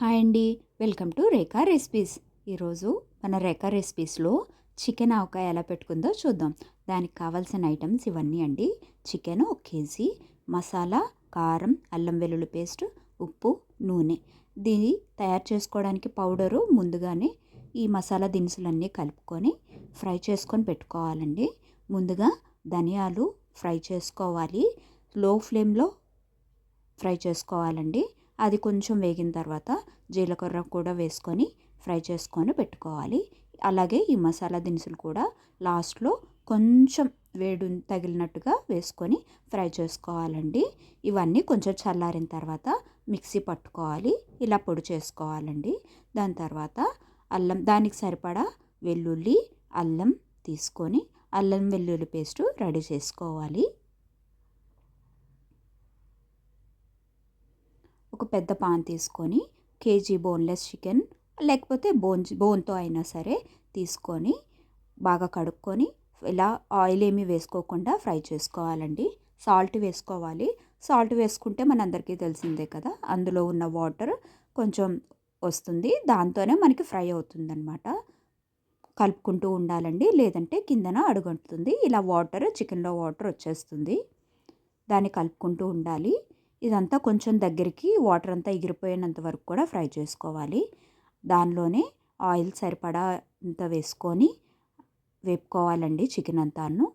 Hi అండి. Welcome to Rekha recipes. ఈరోజు మన రేఖా రెసిపీస్లో చికెన్ ఆవకాయ ఎలా పెట్టుకుందో చూద్దాం. దానికి కావాల్సిన ఐటమ్స్ ఇవన్నీ అండి. చికెన్ ఒక కేజీ మసాలా కారం అల్లం వెల్లుల్లి పేస్ట్ ఉప్పు నూనె. దీన్ని తయారు చేసుకోవడానికి పౌడరు ముందుగానే ఈ మసాలా దినుసులన్నీ కలుపుకొని ఫ్రై చేసుకొని పెట్టుకోవాలండి. ముందుగా ధనియాలు ఫ్రై చేసుకోవాలి. లో ఫ్లేమ్లో ఫ్రై చేసుకోవాలండి. అది కొంచెం వేగిన తర్వాత జీలకర్ర కూడా వేసుకొని ఫ్రై చేసుకొని పెట్టుకోవాలి. అలాగే ఈ మసాలా దినుసులు కూడా లాస్ట్లో కొంచెం వేడు తగిలినట్టుగా వేసుకొని ఫ్రై చేసుకోవాలండి. ఇవన్నీ కొంచెం చల్లారిన తర్వాత మిక్సీ పట్టుకోవాలి. ఇలా పొడి చేసుకోవాలండి. దాని తర్వాత అల్లం దానికి సరిపడా వెల్లుల్లి అల్లం తీసుకొని అల్లం వెల్లుల్లి పేస్ట్ రెడీ చేసుకోవాలి ఒక పెద్ద పాన్ తీసుకొని కేజీ బోన్లెస్ చికెన్ లేకపోతే బోన్ బోన్తో అయినా సరే తీసుకొని బాగా కడుక్కొని ఇలా ఆయిల్ ఏమీ వేసుకోకుండా ఫ్రై చేసుకోవాలండి. సాల్ట్ వేసుకోవాలి. సాల్ట్ వేసుకుంటే మనందరికీ తెలిసిందే కదా అందులో ఉన్న వాటర్ కొంచెం వస్తుంది. దాంతోనే మనకి ఫ్రై అవుతుందన్నమాట. కలుపుకుంటూ ఉండాలండి. లేదంటే కిందన అడుగుంటుంది ఇలా వాటర్ చికెన్లో వాటర్ వచ్చేస్తుంది. దాన్ని కలుపుకుంటూ ఉండాలి. ఇదంతా కొంచెం దగ్గరికి వాటర్ అంతా ఎగిరిపోయినంత వరకు కూడా ఫ్రై చేసుకోవాలి. దానిలోనే ఆయిల్ సరిపడా అంత వేసుకొని వేపుకోవాలండి చికెన్ అంతాను.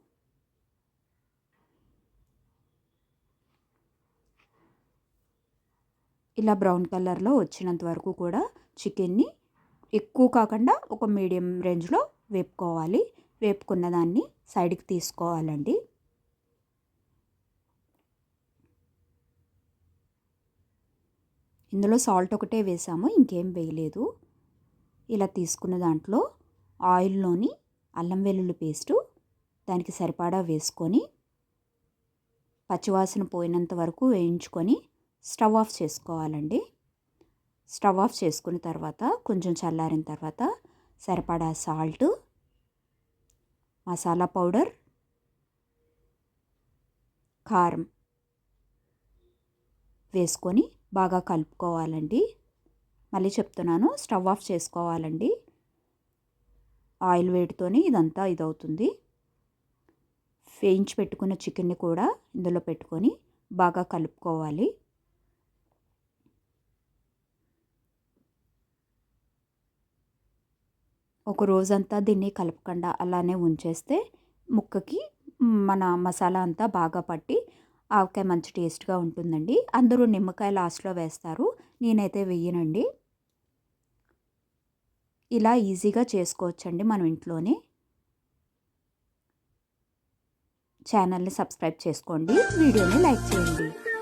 ఇలా బ్రౌన్ కలర్లో వచ్చినంత వరకు కూడా చికెన్ని ఎక్కువ కాకుండా ఒక మీడియం రేంజ్లో వేపుకోవాలి. వేపుకున్న దాన్ని సైడ్కి తీసుకోవాలండి. ఇందులో సాల్ట్ ఒకటే వేసాము ఇంకేం వేయలేదు. ఇలా తీసుకున్న దాంట్లో ఆయిల్లోని అల్లం వెల్లుల్లి పేస్టు దానికి సరిపడా వేసుకొని పచ్చివాసన పోయినంత వరకు వేయించుకొని స్టవ్ ఆఫ్ చేసుకోవాలండి. స్టవ్ ఆఫ్ చేసుకున్న తర్వాత కొంచెం చల్లారిన తర్వాత సరిపడా సాల్ట్ మసాలా పౌడర్ కారం వేసుకొని బాగా కలుపుకోవాలండి. మళ్ళీ చెప్తున్నాను స్టవ్ ఆఫ్ చేసుకోవాలండి. ఆయిల్ వేడితోని ఇదంతా ఇదవుతుంది. వేయించి పెట్టుకున్న చికెన్ని కూడా ఇందులో పెట్టుకొని బాగా కలుపుకోవాలి. ఒక రోజంతా దీన్ని కలపకుండా అలానే ఉంచేస్తే ముక్కకి మన మసాలా అంతా బాగా పట్టి ఆవకాయ మంచి టేస్ట్గా ఉంటుందండి. అందరూ నిమ్మకాయ లాస్ట్లో వేస్తారు. నేనైతే వెయ్యనండి. ఇలా ఈజీగా చేసుకోవచ్చండి మనం ఇంట్లోనే. ఛానల్ని సబ్స్క్రైబ్ చేసుకోండి. వీడియోని లైక్ చేయండి.